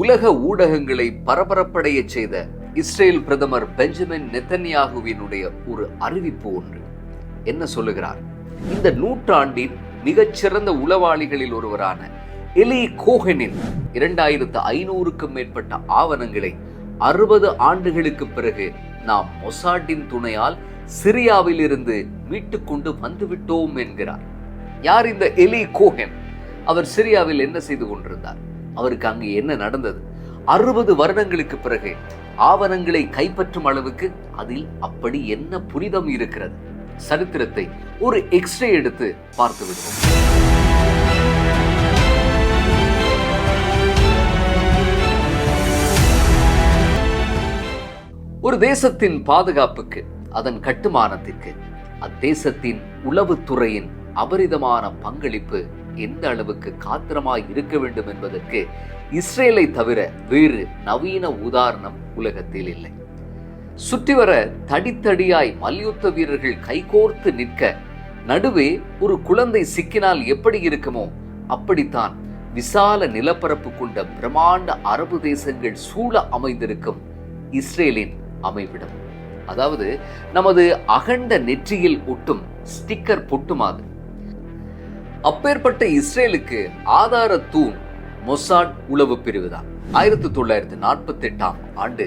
உலக ஊடகங்களை பரபரப்படைய செய்த இஸ்ரேல் பிரதமர் பெஞ்சமின் நெத்தன்யாகுவினுடைய ஒரு அறிவிப்பு ஒன்று. என்ன சொல்லுகிறார்? இந்த நூற்றாண்டின் மிகச்சிறந்த உளவாளிகளில் ஒருவரான எலி கோஹெனின் இரண்டாயிரத்து ஐநூறுக்கும் மேற்பட்ட ஆவணங்களை அறுபது ஆண்டுகளுக்கு பிறகு நாம் மொசாட்டின் துணையால் சிரியாவில் இருந்து மீட்டுக்கொண்டு வந்துவிட்டோம் என்கிறார். யார் இந்த எலி கோஹென்? அவர் சிரியாவில் என்ன செய்து கொண்டிருந்தார்? அவருக்கு அங்கு என்ன நடந்தது? அறுபது வருடங்களுக்கு பிறகு ஆவணங்களை கைப்பற்றும் அளவுக்கு அதில் அப்படி என்ன புனிதம் இருக்கிறது? சரித்திரத்தை ஒரு எக்ஸ்ரே எடுத்து பார்த்து விடுவோம். ஒரு தேசத்தின் பாதுகாப்புக்கு அதன் கட்டுமானத்திற்கு அத்தேசத்தின் உளவுத்துறையின் அபரிதமான பங்களிப்பு எந்த அளவுக்கு காத்திரமாய் இருக்க வேண்டும் என்பதற்கு இஸ்ரேலை தவிர வேறு நவீன உதாரணம் உலகத்தில் இல்லை. சுற்றி வர தடித்தடியாய் மல்யுத்த வீரர்கள் கைகோர்த்து நிற்க நடுவே ஒரு குழந்தை சிக்கினால் எப்படி இருக்குமோ அப்படித்தான் விசால நிலப்பரப்பு கொண்ட பிரம்மாண்ட அரபு தேசங்கள் சூழ அமைந்திருக்கும் இஸ்ரேலின் அமைவிடம். அதாவது நமது அகண்ட நெற்றியில் ஒட்டும் ஸ்டிக்கர் பொட்டுமாது. அப்பேற்பட்ட இஸ்ரேலுக்கு ஆதார தூண் மொசாட் உளவு பிரிவுதான். ஆயிரத்தி தொள்ளாயிரத்தி நாற்பத்தி எட்டாம் ஆண்டு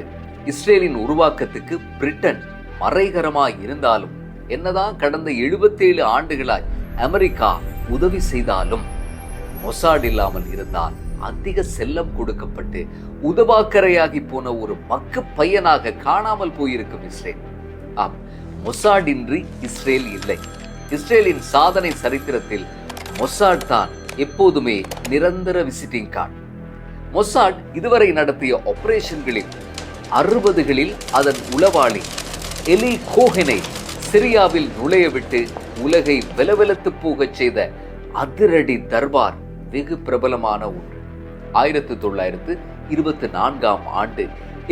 இஸ்ரேலின் உருவாக்கத்துக்கு பிரிட்டன் மறைகரமாய் இருந்தாலும் என்னதான் கடந்த எழுபத்தேழு ஆண்டுகளாய் அமெரிக்கா உதவி செய்தாலும் மொசாட் இல்லாமல் இருந்தால் அதிக செல்லம் கொடுக்கப்பட்டு உதவாக்கரையாகி போன ஒரு மக்கு பையனாக காணாமல் போயிருக்கும் இஸ்ரேல். ஆம் மொசாடின்றி இஸ்ரேல் இல்லை. இஸ்ரேலின் சாதனை சரித்திரத்தில் மொசாட் தான் எப்போதுமே நிரந்தர விசிட்டிங் கார்டு மொசாட் இதுவரை நடத்திய ஆபரேஷன்களில் அறுபதுகளில் அதன் உளவாளி எலி கோஹெனை சிரியாவில் நுழையவிட்டு உலகை வெலவெலத்து போகச் செய்த அதிரடி தர்பார் வெகு பிரபலமான ஒன்று. ஆயிரத்து தொள்ளாயிரத்து இருபத்தி நான்காம் ஆண்டு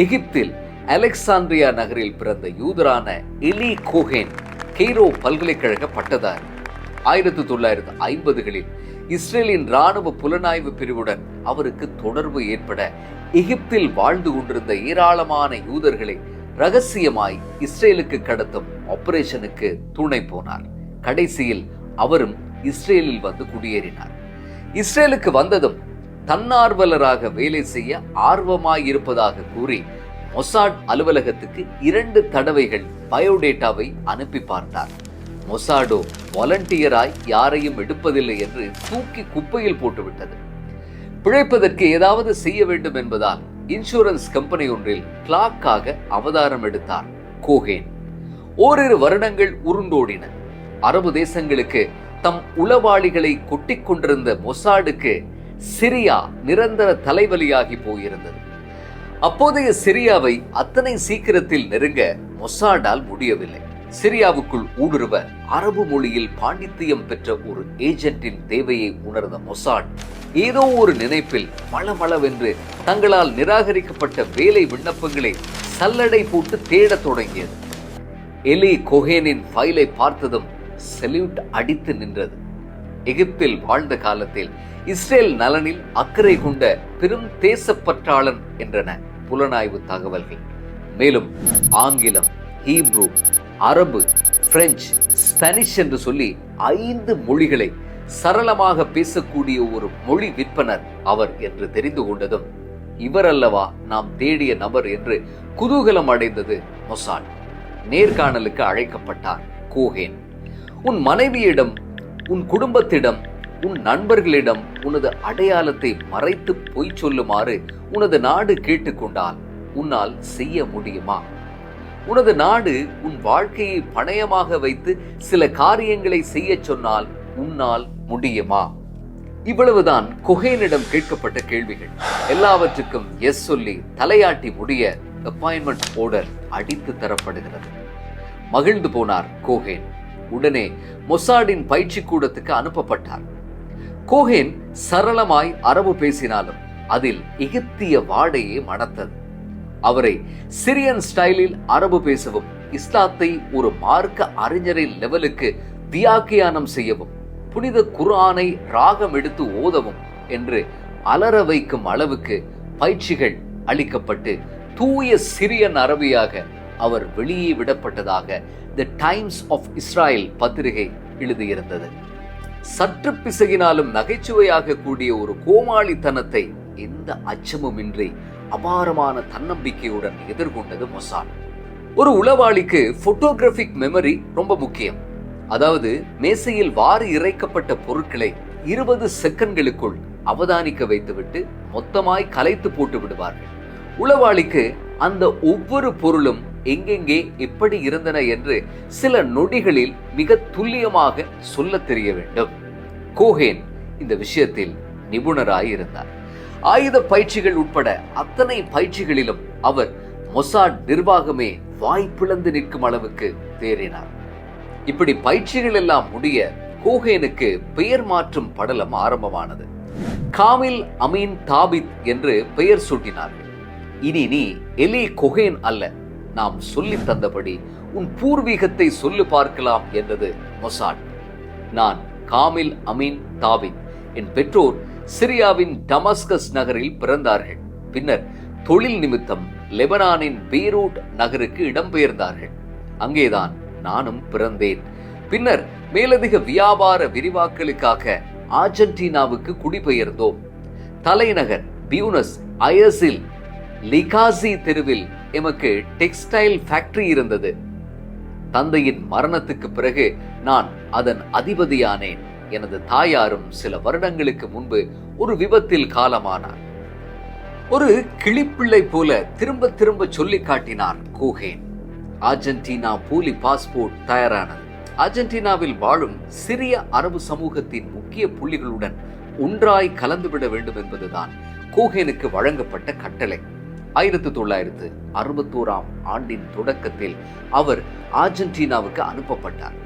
எகிப்தில் அலெக்சாண்ட்ரியா நகரில் பிறந்த யூதரான எலி கோஹேன் கெய்ரோ பல்கலைக்கழக பட்டதாரி. ஆயிரத்து தொள்ளாயிரத்து ஐம்பதுகளில் இஸ்ரேலின் ராணுவ புலனாய்வு பிரிவுடன் அவருக்கு தொடர்பு ஏற்பட எகிப்தில் வாழ்ந்து கொண்டிருந்த ஏராளமான யூதர்களை ரகசியமாய் இஸ்ரேலுக்கு கடத்தும் ஆபரேஷனுக்கு துணை போனார். கடைசியில் அவரும் இஸ்ரேலில் வந்து குடியேறினார். இஸ்ரேலுக்கு வந்ததும் தன்னார்வலராக வேலை செய்ய ஆர்வமாய் இருப்பதாக கூறி மொசாட் அலுவலகத்துக்கு இரண்டு தடவைகள் பயோடேட்டாவை அனுப்பி பார்த்தார். மொசாடோ வாலண்டியராய் யாரையும் எடுப்பதில்லை என்று தூக்கி குப்பையில் போட்டுவிட்டது. பிழைப்பதற்கு ஏதாவது செய்ய வேண்டும் என்பதால் இன்சூரன்ஸ் கம்பெனி ஒன்றில் கிளாக்காக அவதாரம் எடுத்தார் கோகேன். ஓரிரு வருடங்கள் உருண்டோடின. அரபு தேசங்களுக்கு தம் உளவாளிகளை கொட்டிக் கொண்டிருந்த மொசாடுக்கு சிரியா நிரந்தர தலைவலியாகி போயிருந்தது. அப்போதைய சிரியாவை அத்தனை சீக்கிரத்தில் நெருங்க மொசாடால் முடியவில்லை. சிரியாவுக்குள் ஊடுருவ அரபு மொழியில் பாண்டித்தியம் பெற்ற ஒரு ஏஜென்ட்டின் தேவையை உணர்ந்த மொசாட் ஏதோ ஒரு நினைப்பில் மளமளவென்று தங்களால் நிராகரிக்கப்பட்ட வேலை விண்ணப்பங்களை சல்லடை போட்டு தேடத் தொடங்கியது. எலி கொஹேனின் ஃபைலை பார்த்ததும் செல்யூட் அடித்து நின்றது. எகிப்தில் வாழ்ந்த காலத்தில் இஸ்ரேல் நலனில் அக்கறை கொண்ட பெரும் தேசப்பற்றாளன் என்றன புலனாய்வு தகவல்கள். மேலும் ஆங்கிலம் ஹீப்ரூ அரபு பிரெஞ்சு ஸ்பானிஷ் என்று சொல்லி ஐந்து மொழிகளை சரளமாக பேசக்கூடிய ஒரு மொழி விற்பனர் அவர் என்று தெரிந்து கொண்டதும் இவர் அல்லவா நாம் தேடிய நபர் என்று குதூகலம் அடைந்தது மொசாட் நேர்காணலுக்கு அழைக்கப்பட்டார் கோஹேன் உன் மனைவியிடம் உன் குடும்பத்திடம் உன் நண்பர்களிடம் உனது அடையாளத்தை மறைத்து பொய் சொல்லுமாறு உனது நாடு கேட்டுக்கொண்டால் உன்னால் செய்ய முடியுமா? உனது நாடு உன் வாழ்க்கையை பணயமாக வைத்து சில காரியங்களை செய்யச் சொன்னால் உன்னால் முடியுமா? இவ்வளவுதான் குஹேனிடம் கேட்கப்பட்ட கேள்விகள். எல்லாவற்றுக்கும் எஸ் சொல்லி தலையாட்டி முடிய அப்பாயின்மெண்ட் ஆர்டர் அடித்து தரப்படுகிறது. மகிழ்ந்து போனார் கோஹேன். உடனே மொசாடின் பயிற்சி கூடத்துக்கு அனுப்பப்பட்டார். கோஹேன் சரளமாய் அரபு பேசினாலும் அதில் எகிப்திய வாடையே மணத்தது. அவரை சிரியன் ஸ்டைலில் அரபு பேசவும் இஸ்லாத்தை ஒரு மார்க்க அறிஞரின் லெவலுக்கு தியாக்கியானம் செய்யவும் புனித குரானை ராகம் எடுத்து ஓதவும் என்று அலற வைக்கும் அளவுக்கு பயிற்சிகள் அளிக்கப்பட்டு தூய சிரியன் அரபியாக அவர் வெளியே விடப்பட்டதாக தி டைம்ஸ் ஆஃப் இஸ்ராயல் பத்திரிகை எழுதியிருந்தது. சற்று பிசகினாலும் நகைச்சுவையாக கூடிய ஒரு கோமாளித்தனத்தை எந்த அச்சமுமின்றி அபாரமான தன்னம்பிக்கையுடன் எதிர்கொண்டது மொசாட் ஒரு உளவாளிக்கு போட்டோகிராபிக் மெமரி ரொம்ப முக்கியம். அதாவது மேசையில் வாரி இறைக்கப்பட்ட பொருட்களை இருபது செகண்ட்களுக்குள் அவதானிக்க வைத்துவிட்டு மொத்தமாய் கலைத்து போட்டு விடுவார்கள். உளவாளிக்கு அந்த ஒவ்வொரு பொருளும் எங்கெங்கே எப்படி இருந்தன என்று சில நொடிகளில் மிக துல்லியமாக சொல்ல தெரிய வேண்டும். கோஹேன் இந்த விஷயத்தில் நிபுணராய் இருந்தார் ஆயுத பயிற்சிகள் உட்பட அத்தனை பயிற்சிகளிலும் அவர் மொசாட் நிர்வாகமே வாய்ப்பிழந்து நிற்கும் அளவுக்கு தேறினார். இப்படி பயிற்சிகள் எல்லாம் முடிய கோஹேனுக்கு பெயர் மாற்றும் படலம் ஆரம்பமானது. காமில் அமீன் தாபித் என்று பெயர் சூட்டினார்கள் இனி நீ எலி கொகேன் அல்ல நாம் சொல்லி தந்தபடி உன் பூர்வீகத்தை சொல்லு பார்க்கலாம் என்றது மொசாட். நான் காமில் அமீன் தாபித் என் பெற்றோர் சிரியாவின் டமாஸ்கஸ் நகரில் பிறந்தார்கள். பின்னர் தொழில் நிமித்தம் லெபனானின் பீரூட் நகருக்கு இடம்பெயர்ந்தார்கள். அங்கேதான் நானும் பிறந்தேன். பின்னர் மேலதிக வியாபார விரிவாக்கலுக்காக ஆர்ஜென்டினாவுக்கு குடிபெயர்ந்தோம். தலைநகர் பியூனஸ் அயர்ஸில் லிகாசி தெருவில் எமக்கு டெக்ஸ்டைல் ஃபேக்டரி இருந்தது. தந்தையின் மரணத்துக்கு பிறகு நான் அதன் அதிபதியானேன். எனது தாயாரும் சில வருடங்களுக்கு முன்பு ஒரு விபத்தில் காலமானார். ஒரு கிளிப்பிள்ளை போல திரும்ப திரும்ப சொல்லி காட்டினார் கூகேன். அர்ஜென்டினா போலி பாஸ்போர்ட் தயாரானது. அர்ஜென்டினாவில் வாழும் சிறிய அரபு சமூகத்தின் முக்கிய புள்ளிகளுடன் ஒன்றாய் கலந்துவிட வேண்டும் என்பதுதான் கூகேனுக்கு வழங்கப்பட்ட கட்டளை. ஆயிரத்தி தொள்ளாயிரத்து அறுபத்தோராம் ஆண்டின் தொடக்கத்தில் அவர் ஆர்ஜென்டினாவுக்கு அனுப்பப்பட்டார்.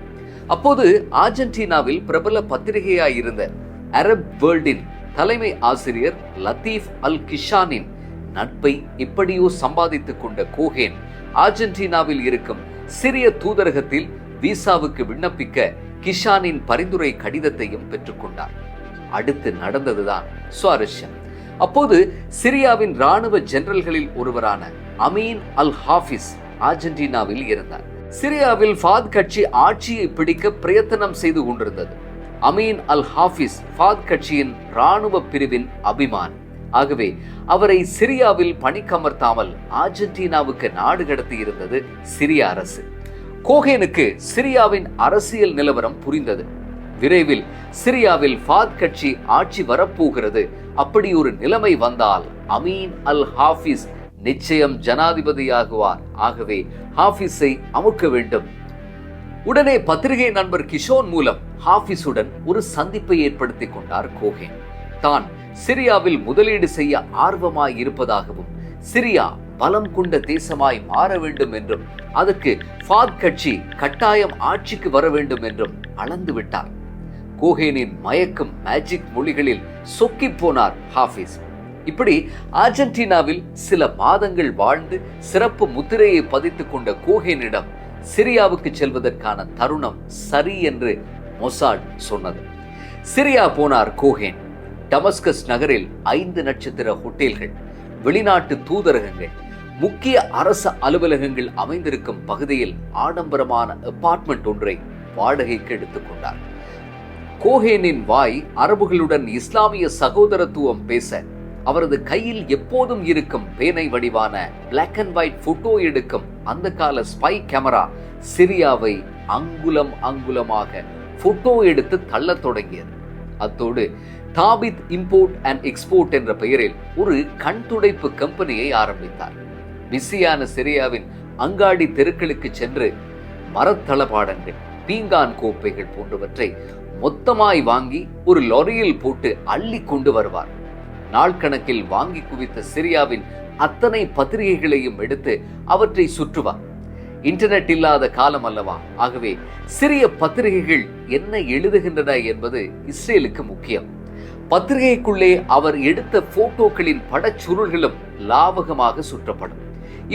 அப்போது ஆர்ஜென்டினாவில் பிரபல பத்திரிகையாய் இருந்த அரப் வேர்ல்டின் தலைமை ஆசிரியர் லத்தீஃப் அல் கிஷானின் நட்பை எப்படியோ சம்பாதித்துக் கொண்ட கோஹேன் ஆர்ஜென்டினாவில் இருக்கும் சிறிய தூதரகத்தில் விசாவுக்கு விண்ணப்பிக்க கிஷானின் பரிந்துரை கடிதத்தையும் பெற்றுக்கொண்டார் அடுத்து நடந்ததுதான் சுவாரஸ்யம். அப்போது சிரியாவின் ராணுவ ஜெனரல்களில் ஒருவரான அமீன் அல் ஹாஃபிஸ் ஆர்ஜென்டினாவில் இருந்தார். சிரியாவில் ஃபாத் கட்சி ஆட்சியை பிடிக்க பிரயத்தனம் செய்து கொண்டிருந்தது. அமீன் அல் ஹாஃபிஸ் ஃபாத் கட்சியின் ராணுவ பிரிவின் அபிமான். ஆகவே அவரை சிரியாவில் பணிக்கமர்த்தாமல் ஆர்ஜென்டினாவுக்கு நாடு கடத்தி இருந்தது சிரிய அரசு. கோஹேனுக்கு சிரியாவின் அரசியல் நிலவரம் புரிந்தது. விரைவில் சிரியாவில் ஃபாத் கட்சி ஆட்சி வரப்போகிறது. அப்படி ஒரு நிலைமை வந்தால் அமீன் அல் ஹாஃபிஸ் நிச்சயம் ஜனாதிபதியாகுவார். ஆகவே ஹாஃபிஸை அமுக்க வேண்டும். உடனே பத்திரிகை நண்பர் கிஷோன் மூலம் ஹாஃபிஸுடன் ஒரு சந்திப்பை ஏற்படுத்தி கொண்டார் கோஹேன் தான் சிரியாவில் முதலீடு செய்ய ஆர்வமாய் இருப்பதாகவும் சிரியா பலம் கொண்ட தேசமாய் மாற வேண்டும் என்றும் அதற்கு ஃபாத் கட்சி கட்டாயம் ஆட்சிக்கு வர வேண்டும் என்றும் அளந்து விட்டார். கோஹேனின் மயக்கும் மேஜிக் மொழிகளில் சொக்கி போனார் ஹாஃபிஸ். இப்படி அர்ஜென்டினாவில் சில மாதங்கள் வாழ்ந்து சிறப்பு முத்திரையை பதித்துக் கொண்ட கோஹேனிடம் சிரியாவுக்கு செல்வதற்கான தருணம் சரி என்று மொசாட் சொன்னது. சிரியா போனார் கோஹேன். டமஸ்கஸ் நகரில் ஐந்து நட்சத்திர ஹோட்டல்கள் வெளிநாட்டு தூதரகங்கள் முக்கிய அரச அலுவலகங்கள் அமைந்திருக்கும் பகுதியில் ஆடம்பரமான அபார்ட்மெண்ட் ஒன்றை வாடகைக்கு எடுத்துக்கொண்டார் கோஹேனின் வாய் அரபுகளுடன் இஸ்லாமிய சகோதரத்துவம் பேச அவரது கையில் எப்போதும் இருக்கும் பேனை வடிவான பிளாக் அண்ட் ஒயிட் போட்டோ எடுக்கும் அந்த கால ஸ்பை கேமரா சிரியாவை அங்குலம் அங்குலமாக போட்டோ எடுத்து தள்ளத் தொடங்கியது. அத்தோடு தாபித் இம்போர்ட் அண்ட் எக்ஸ்போர்ட் என்ற பெயரில் ஒரு கண் துடைப்பு கம்பெனியை ஆரம்பித்தார். பிஸியான சிரியாவின் அங்காடி தெருக்களுக்கு சென்று மரத்தளபாடங்கள் பீங்கான் கோப்பைகள் போன்றவற்றை மொத்தமாய் வாங்கி ஒரு லொரியில் போட்டு அள்ளி கொண்டு வருவார். நாள்கணக்கில் வாங்கி குவித்த சிரியாவின் அத்தனை பத்திரிகைகளையும் எடுத்து அவற்றை சுற்றுவார் இன்டர்நெட் இல்லாத காலம் அல்லவா? ஆகவே சிறிய பத்திரிகைகள் என்ன எழுதுகின்றன என்பது இஸ்ரேலுக்கு முக்கியம். பத்திரிகைக்குள்ளே அவர் எடுத்த போட்டோக்களின் படச்சுருள்களும் லாவகமாக சுற்றப்படும்.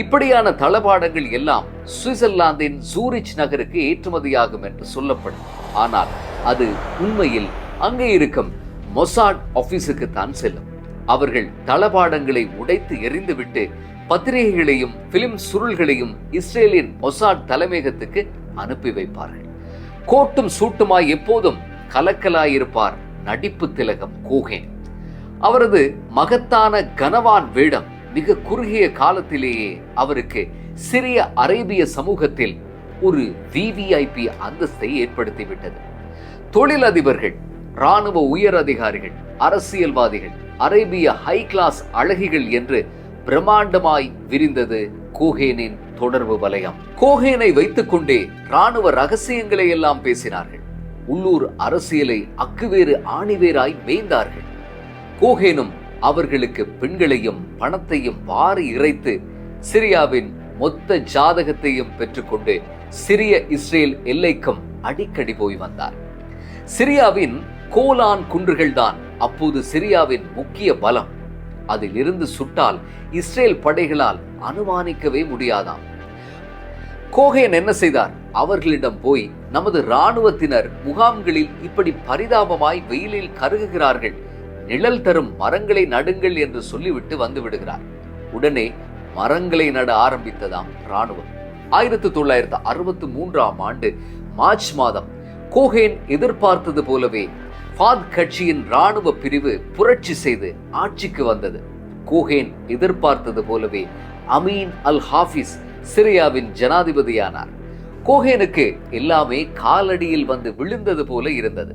இப்படியான தளபாடங்கள் எல்லாம் சுவிட்சர்லாந்தின் சூரிச் நகருக்கு ஏற்றுமதியாகும் என்று சொல்லப்படும். ஆனால் அது உண்மையில் அங்கே இருக்கும் மொசாட் ஆபீஸுக்கு தான் செல்லும். அவர்கள் தளபாடங்களை உடைத்து எறிந்துவிட்டு பத்திரிகைகளையும் பிலிம் சுருள்களையும் இஸ்ரேலின் மொசாட் தலைமையகத்துக்கு அனுப்பி வைப்பார்கள். கோட்டும் சூட்டுமாய் எப்போதும் கலக்கலாயிருப்பார் நடிப்பு திலகம் கோகேன் அவரது மகத்தான கனவான் வேடம் மிக குறுகிய காலத்திலேயே அவருக்கு சிறிய அரேபிய சமூகத்தில் ஒரு விவிஐபி அந்தஸ்தை ஏற்படுத்திவிட்டது. தொழிலதிபர்கள் ராணுவ உயர் அதிகாரிகள் அரசியல்வாதிகள் அரேபிய ஹை கிளாஸ் அழகிகள் என்று பிரம்மாண்டமாய் விரிந்தது கோஹேனின் தொடர்பு வலயம். கோஹேனை வைத்துக்கொண்டே ராணுவ ரகசியங்களை எல்லாம் பேசினார்கள். உள்ளூர் அரசியலை அக்குவேறு ஆணிவேராய் மேய்ந்தார்கள். கோஹேனும் அவர்களுக்கு பெண்களையும் பணத்தையும் வாரி இறைத்து சிரியாவின் மொத்த ஜாதகத்தையும் பெற்றுக்கொண்டு சிரிய இஸ்ரேல் எல்லைக்கும் அடிக்கடி போய் வந்தார். சிரியாவின் கோலான் குன்றுகள்தான் அப்போது சிரியாவின் முக்கிய பலம் அதில் இருந்து சுட்டால் இஸ்ரேல் படைகளால் அனுமானிக்கவே முடியாதாம். கோகேன் என்ன செய்தார்? அவர்களிடம் போய் நமது இராணுவத்தினர் முகாம்களில் இப்படி பரிதாபமாய் வெயிலில் கருகுகிறார்கள். நிழல் தரும் மரங்களை நடுங்கள் என்று சொல்லிவிட்டு வந்து விடுகிறார். உடனே மரங்களை நட ஆரம்பித்ததாம் இராணுவம். ஆயிரத்தி தொள்ளாயிரத்து அறுபத்தி மூன்றாம் ஆண்டு மார்ச் மாதம் கோஹேன் எதிர்பார்த்தது போலவே ஃபாத் கட்சியின் ராணுவ பிரிவு புரட்சி செய்து ஆட்சிக்கு வந்தது. கோஹேன் எதிர்பார்த்தது போலவே அமீன் அல் ஹாஃபிஸ் சிரியாவின் ஜனாதிபதியானார். கோஹேனுக்கு எல்லாமே காலடியில் வந்து விழுந்தது போல இருந்தது.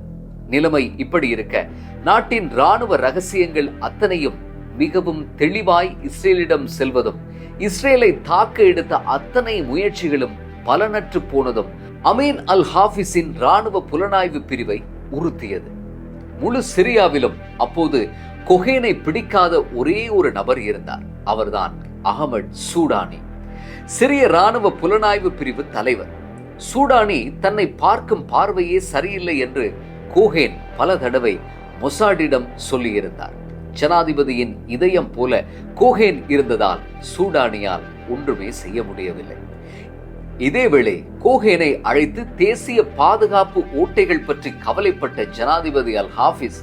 நிலைமை இப்படி இருக்க நாட்டின் ராணுவ ரகசியங்கள் அத்தனையும் மிகவும் தெளிவாய் இஸ்ரேலிடம் செல்வதும் இஸ்ரேலை தாக்க எடுத்த அத்தனை முயற்சிகளும் பலனற்று போனதும் அமீன் அல் ஹாஃபிஸின் ராணுவ புலனாய்வு பிரிவை உறுத்தியது. முழு சிரியாவிலும் அப்போது கொஹேனை பிடிக்காத ஒரே ஒரு நபர் இருந்தார். அவர்தான் அகமட் சூடானி. சிறிய இராணுவ புலனாய்வு பிரிவு தலைவர். சூடானி தன்னை பார்க்கும் பார்வையே சரியில்லை என்று கோஹேன் பல தடவை மொசாடிடம் சொல்லியிருந்தார். ஜனாதிபதியின் இதயம் போல கோஹேன் இருந்ததால் சூடானியால் ஒன்றுமே செய்ய முடியவில்லை. இதேவேளை கோஹேனை அழைத்து தேசிய பாதுகாப்பு ஓட்டைகள் பற்றி கவலைப்பட்ட ஜனாதிபதி அல் ஹாஃபிஸ்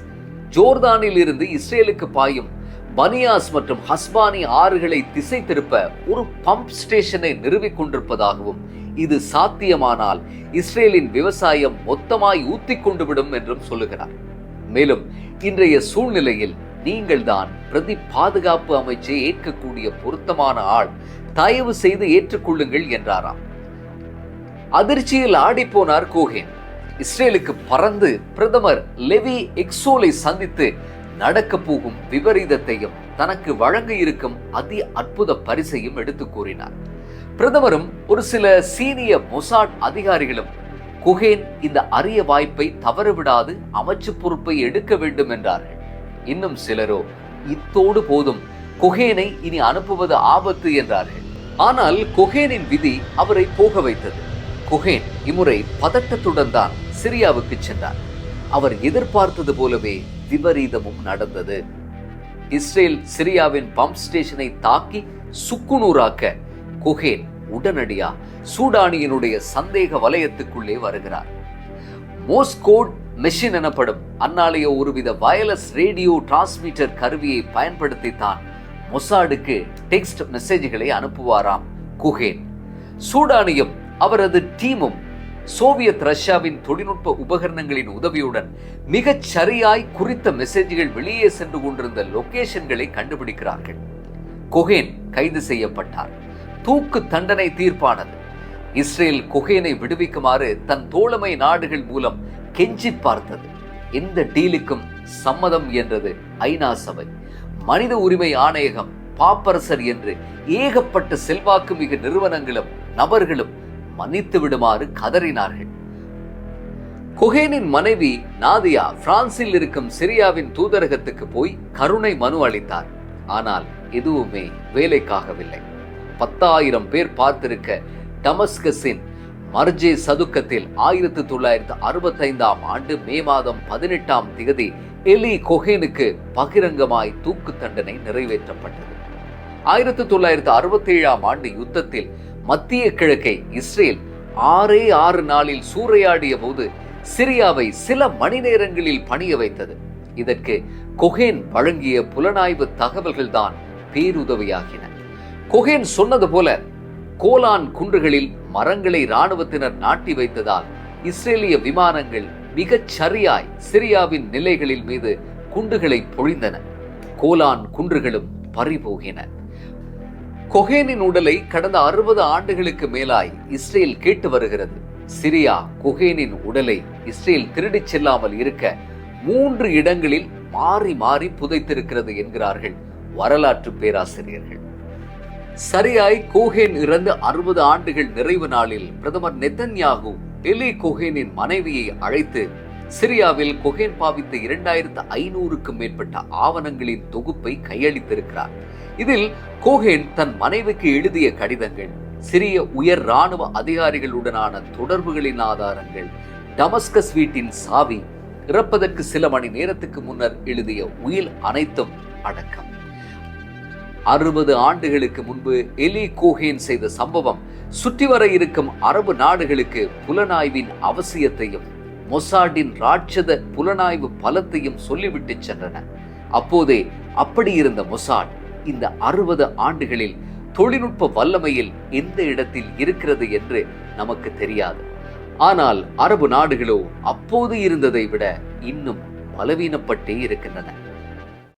ஜோர்தானில் இருந்து இஸ்ரேலுக்கு பாயும் பனியாஸ் மற்றும் ஹஸ்பானி ஆறுகளை திசை திருப்ப ஒரு பம்ப் ஸ்டேஷனை நிறுவிக் கொண்டிருப்பதாகவும் இது சாத்தியமானால் இஸ்ரேலின் விவசாயம் மொத்தமாய் ஊத்தி கொண்டு விடும் என்றும் சொல்லுகிறார். மேலும் இன்றைய சூழ்நிலையில் நீங்கள்தான் பிரதி பாதுகாப்பு அமைச்சை ஏற்கக்கூடிய பொருத்தமான ஆள் தயவு செய்து ஏற்றுக்கொள்ளுங்கள் என்றாராம். அதிர்ச்சியில் ஆடிப்போனார் கோஹேன் இஸ்ரேலுக்கு பறந்து பிரதமர் லெவி எக்ஸோலை சந்தித்து நடக்க போகும் விபரீதத்தையும் தனக்கு வழங்க இருக்கும் அதி அற்புத பரிசையும் எடுத்து கூறினார். பிரதமரும் ஒரு சில சீனிய மொசாட் அதிகாரிகளும் குஹேன் இந்த அரிய வாய்ப்பை தவறுவிடாது அமைச்சு பொறுப்பை எடுக்க வேண்டும் என்றார்கள். இன்னும் சிலரோ இத்தோடு போதும் குஹேனை இனி அனுப்புவது ஆபத்து என்றார்கள். ஆனால் குஹேனின் விதி அவரை போக வைத்தது. குஹேன் இம்முறை பதட்டத்துடன் தான் சிரியாவுக்கு சென்றார் அவர் எதிர்பார்த்தது போலவே விபரீதமும் நடந்தது. இஸ்ரேல் சிரியாவின் பம்ப் ஸ்டேஷனை தாக்கி சுக்குநூறாக்க குஹேன் உடனடியா சூடானியனுடைய சந்தேக வலயத்துக்குள்ளே வருகிறார். மோஸ்கோட் மெஷின் எனப்படும் அந்நாளைய ஒருவித வயர்லெஸ் ரேடியோ டிரான்ஸ்மீட்டர் கருவியை பயன்படுத்தித்தான் மொசாடுக்கு டெக்ஸ்ட் மெசேஜ்களை அனுப்புவாராம் குஹேன். சூடானியும் அவரது டீமும் சோவியத் ரஷ்யாவின் தொழில்நுட்ப உபகரணங்களின் உதவியுடன் மிகச் சரியாய் குறித்த மெசேஜ்கள் வெளியே சென்று கொண்டிருந்த லொகேஷன்களை கண்டுபிடிக்கிறார்கள். கொஹேன் கைது செய்யப்பட்டார். தூக்கு தண்டனை தீர்ப்பானது. இஸ்ரேல் கொஹேனை விடுவிக்குமாறு தன் தோழமை நாடுகள் மூலம் கெஞ்சி பார்த்தது. எந்த டீலுக்கும் சம்மதம் என்றது ஐநா சபை. மனித உரிமை ஆணையகம் பாப்பரசர் என்று ஏகப்பட்ட செல்வாக்கு மிகு நிறுவனங்களும் நபர்களும் மன்னித்து விடுமாறு கதறினார்கள். கொஹேனின் மனைவி நாதியா பிரான்சில் இருக்கும் சிரியாவின் தூதரகத்துக்கு போய் கருணை மனு அளித்தார். ஆனால் எதுவுமே வேலைக்காகவில்லை. பத்தாயிரம் பேர் பார்த்திருக்க டமஸ்கஸின் மர்ஜே சதுக்கத்தில் ஆயிரத்தி தொள்ளாயிரத்து அறுபத்தைந்தாம் ஆண்டு மே மாதம் பதினெட்டாம் திகதி எலி கொஹேனுக்கு பகிரங்கமாய் தூக்கு தண்டனை நிறைவேற்றப்பட்டது. ஆயிரத்தி தொள்ளாயிரத்தி அறுபத்தி ஏழாம் ஆண்டு யுத்தத்தில் மத்திய கிழக்கை இஸ்ரேல் ஆறே ஆறு நாளில் சூறையாடிய போது சிரியாவை சில மணி நேரங்களில் பணிய வைத்தது. இதற்கு கொஹேன் வழங்கிய புலனாய்வு தகவல்கள்தான் பேருதவியாகின. கொகேன் சொன்னது போல கோலான் குன்றுகளில் மரங்களை இராணுவத்தினர் நாட்டி வைத்ததால் இஸ்ரேலிய விமானங்கள் மிகச் சரியாய் சிரியாவின் நிலைகளில் மீது குண்டுகளை பொழிந்தன. கோலான் குன்றுகளும் பறிபோகின. கொஹேனின் உடலை கடந்த அறுபது ஆண்டுகளுக்கு மேலாய் இஸ்ரேல் கேட்டு வருகிறது. சிரியா கொஹேனின் உடலை இஸ்ரேல் திருடிச் செல்லாமல் இருக்க மூன்று இடங்களில் மாறி மாறி புதைத்திருக்கிறது என்கிறார்கள் வரலாற்று பேராசிரியர்கள். சரியாய் கோஹேன் இறந்து அறுபது ஆண்டுகள் நிறைவு நாளில் பிரதமர் நெத்தன்யாகு எலி கோஹேனின் மனைவியை அழைத்து சிரியாவில் கொகேன் பாவித்த இரண்டாயிரத்து ஐநூறுக்கும் மேற்பட்ட ஆவணங்களின் தொகுப்பை கையளித்திருக்கிறார். இதில் கோகேன் தன் மனைவிக்கு எழுதிய கடிதங்கள் சிறிய உயர் ராணுவ அதிகாரிகளுடனான தொடர்புகளின் ஆதாரங்கள் டமஸ்கஸ் வீட்டின் சாவி இறப்பதற்கு சில மணி நேரத்துக்கு முன்னர் எழுதிய உயில் அனைத்தும் அடக்கம். அறுபது ஆண்டுகளுக்கு முன்பு எலி கோஹேன் செய்த சம்பவம் சுற்றி வர இருக்கும் அரபு நாடுகளுக்கு புலனாய்வின் அவசியத்தையும் மொசாடின் ராட்சத புலனாய்வு பலத்தையும் சொல்லிவிட்டு சென்றன. அப்போதே அப்படி இருந்த மொசாட் இந்த அறுபது ஆண்டுகளில் தொழில்நுட்ப வல்லமையில் எந்த இடத்தில் இருக்கிறது என்று நமக்கு தெரியாது. ஆனால் அரபு நாடுகளோ அப்போது இருந்ததை விட இன்னும் பலவீனப்பட்டே இருக்கின்றன.